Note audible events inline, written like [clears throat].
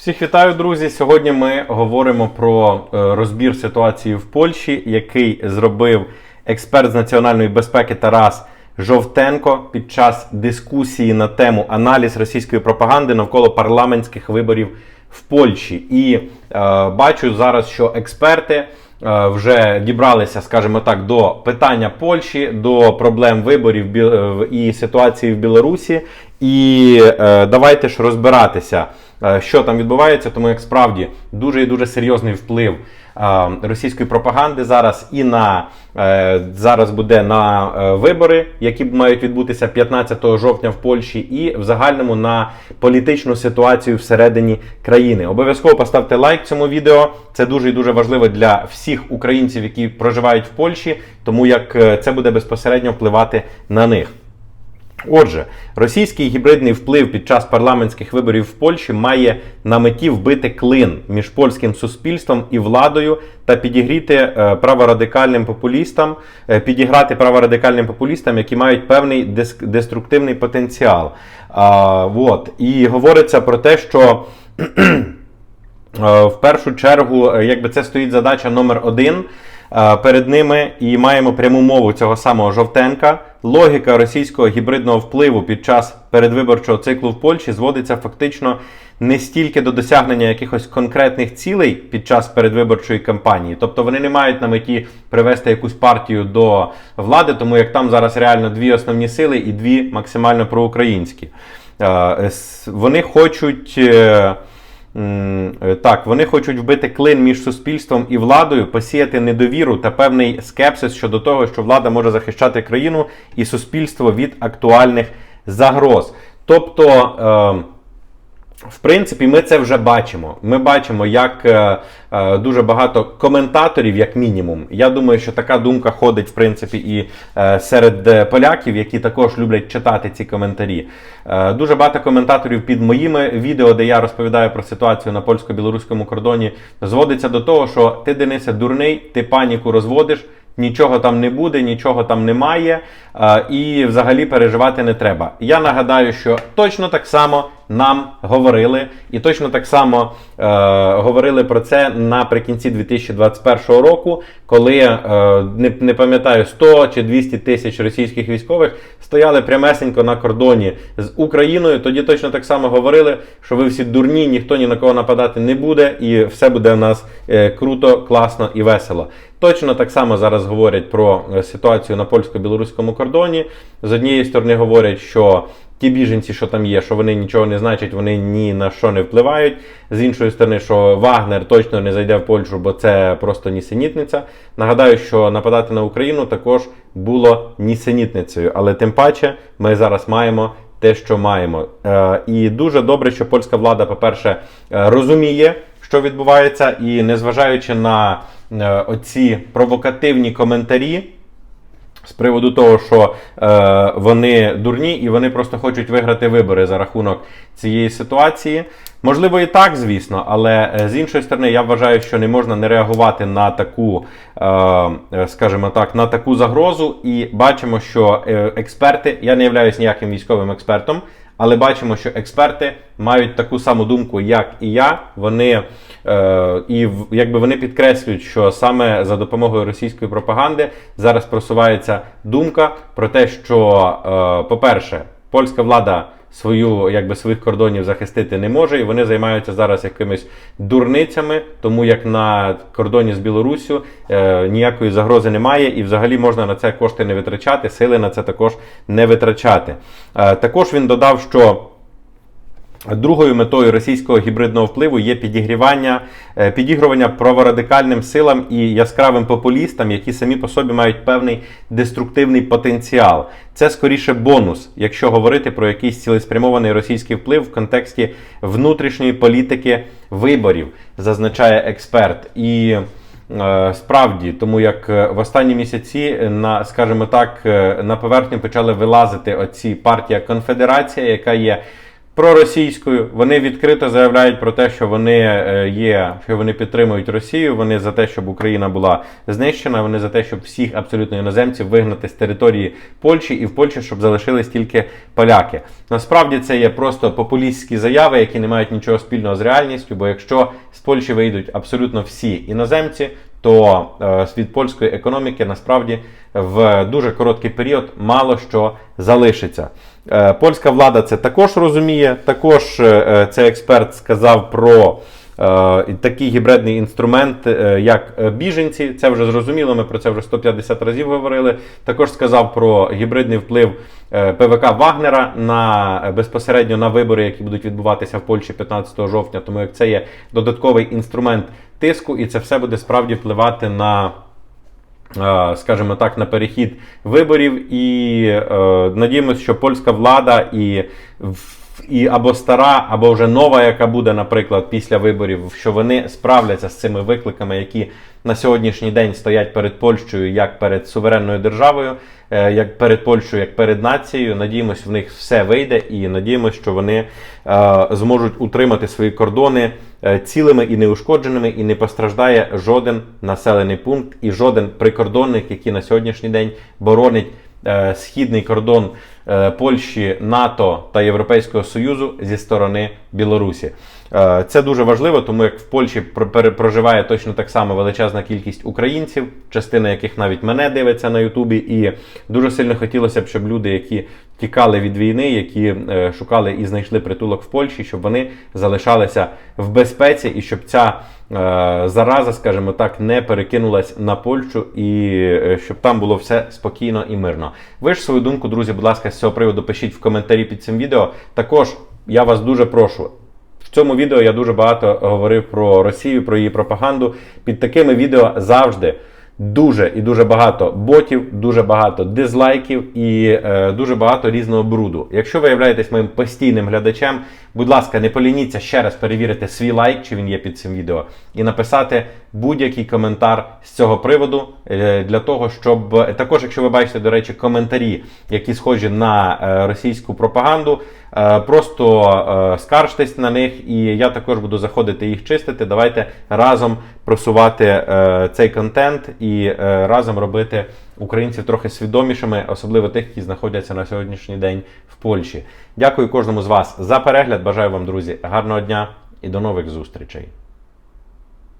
Всіх вітаю, друзі. Сьогодні ми говоримо про е, розбір ситуації в Польщі, який зробив експерт з національної безпеки Тарас Жовтенко під час дискусії на тему аналіз російської пропаганди навколо парламентських виборів в Польщі. І е, бачу зараз, що експерти е, вже дібралися, скажімо так, до питання Польщі, до проблем виборів і ситуації в Білорусі. І е, давайте ж розбиратися, е, що там відбувається, тому як справді дуже і дуже серйозний вплив е, російської пропаганди зараз і на е, зараз буде на е, вибори, які мають відбутися 15 жовтня в Польщі, і в загальному на політичну ситуацію всередині країни. Обов'язково поставте лайк цьому відео. Це дуже і дуже важливо для всіх українців, які проживають в Польщі, тому як е, це буде безпосередньо впливати на них. Отже, російський гібридний вплив під час парламентських виборів в Польщі має на меті вбити клин між польським суспільством і владою та підігріти е, праворадикальним популістам, е, підіграти праворадикальним популістам, які мають певний дес- деструктивний потенціал. А, вот. І говориться про те, що [clears throat] Е, в першу чергу, якби це стоїть задача номер один перед ними, і маємо пряму мову цього самого Жовтенка. Логіка російського гібридного впливу під час передвиборчого циклу в Польщі зводиться фактично не стільки до досягнення якихось конкретних цілей під час передвиборчої кампанії, тобто вони не мають на меті привести якусь партію до влади, тому як там зараз реально дві основні сили і дві максимально проукраїнські. Е, Вони хочуть. Е, Так, вони хочуть вбити клин між суспільством і владою, посіяти недовіру та певний скепсис щодо того, що влада може захищати країну і суспільство від актуальних загроз. Тобто, е, в принципі, ми це вже бачимо. Ми бачимо, як е, е, дуже багато коментаторів, як мінімум. Я думаю, що така думка ходить, в принципі, і е, серед е, поляків, які також люблять читати ці коментарі. Е, дуже багато коментаторів під моїми відео, де я розповідаю про ситуацію на польсько-білоруському кордоні, зводиться до того, що ти, Денисе, дурний, ти паніку розводиш. Нічого там не буде, нічого там немає, е, і взагалі переживати не треба. Я нагадаю, що точно так само нам говорили, і точно так само е, говорили про це наприкінці 2021 року, коли е, не, не пам'ятаю 100 чи 200 тисяч російських військових стояли прямесенько на кордоні з Україною. Тоді точно так само говорили, що ви всі дурні, ніхто ні на кого нападати не буде, і все буде у нас е, круто, класно і весело. Точно так само зараз говорять про е, ситуацію на польсько-білоруському кордоні. З однієї сторони говорять, що ті біженці, що там є, що вони нічого не значать, вони ні на що не впливають. З іншої сторони, що Вагнер точно не зайде в Польщу, бо це просто нісенітниця. Нагадаю, що нападати на Україну також було нісенітницею, але тим паче ми зараз маємо. Те, що маємо, Е, і дуже добре, що польська влада, по-перше, е, розуміє, що відбувається, і незважаючи на е, оці провокативні коментарі, з приводу того, що е, вони дурні і вони просто хочуть виграти вибори за рахунок цієї ситуації. Можливо, і так, звісно, але е, з іншої сторони, я вважаю, що не можна не реагувати на таку, е, е, скажімо так, на таку загрозу. І бачимо, що е, експерти, я не являюсь ніяким військовим експертом, але бачимо, що експерти мають таку саму думку, як і я. Вони е, і якби вони підкреслюють, що саме за допомогою російської пропаганди зараз просувається думка про те, що, е, по-перше, польська влада свою якби своїх кордонів захистити не може, і вони займаються зараз якимись дурницями, тому як на кордоні з Білоруссю е, ніякої загрози немає, і взагалі можна на це кошти не витрачати, сили на це також не витрачати. Е, також він додав, що. Другою метою російського гібридного впливу є підігрівання, е, підігрування праворадикальним силам і яскравим популістам, які самі по собі мають певний деструктивний потенціал. Це скоріше бонус, якщо говорити про якийсь цілеспрямований російський вплив в контексті внутрішньої політики виборів, зазначає експерт. І Е, Справді, тому як е, в останні місяці на, скажімо так, на поверхню почали вилазити оці партія Конфедерація, яка є проросійською. Вони відкрито заявляють про те, що вони е, є, що вони підтримують Росію. Вони за те, щоб Україна була знищена. Вони за те, щоб всіх абсолютно іноземців вигнати з території Польщі і в Польщі, щоб залишились тільки поляки. Насправді це є просто популістські заяви, які не мають нічого спільного з реальністю. Бо якщо з Польщі вийдуть абсолютно всі іноземці, то е, від польської економіки насправді в дуже короткий період мало що залишиться. Е, Польська влада це також розуміє. Також е, цей експерт сказав про такий гібридний інструмент, як біженці. Це вже зрозуміло. Ми про це вже 150 разів говорили. Також сказав про гібридний вплив ПВК Вагнера на безпосередньо на вибори, які будуть відбуватися в Польщі 15 жовтня. Тому як це є додатковий інструмент тиску, і це все буде справді впливати на. е, Скажімо так, на перехід виборів, і е, надіємося, що польська влада і, в- і або стара, або вже нова, яка буде, наприклад, після виборів, що вони справляться з цими викликами, які на сьогоднішній день стоять перед Польщею як перед суверенною державою, е, як перед Польщею, як перед нацією. Надіємось, в них все вийде, і надіємось, що вони е, зможуть утримати свої кордони е, цілими і неушкодженими, і не постраждає жоден населений пункт і жоден прикордонник, який на сьогоднішній день боронить східний кордон е, Польщі, НАТО та Європейського Союзу зі сторони Білорусі. Е, Це дуже важливо, тому як в Польщі про- проживає точно так само величезна кількість українців, частина яких навіть мене дивиться на Ютубі, і дуже сильно хотілося б, щоб люди, які тікали від війни, які е, шукали і знайшли притулок в Польщі, щоб вони залишалися в безпеці і щоб ця е, зараза, скажімо так, не перекинулась на Польщу і щоб там було все спокійно і мирно. Ви ж свою думку, друзі, будь ласка, з цього приводу пишіть в коментарі під цим відео. Також я вас дуже прошу. В цьому відео я дуже багато говорив про Росію, про її пропаганду. Під такими відео завжди дуже і дуже багато ботів, дуже багато дизлайків і е, дуже багато різного бруду. Якщо ви являєтесь моїм постійним глядачем, будь ласка, не полініться ще раз перевірити свій лайк, чи він є під цим відео, і написати будь-який коментар з цього приводу е, для того, щоб також, якщо ви бачите, до речі, коментарі, які схожі на е, російську пропаганду. Е, Просто е, скаржтесь на них, і я також буду заходити їх чистити. Давайте разом просувати е, цей контент і е, разом робити українців трохи свідомішими, особливо тих, які знаходяться на сьогоднішній день в Польщі. Дякую кожному з вас за перегляд. Бажаю вам, друзі, гарного дня і до нових зустрічей.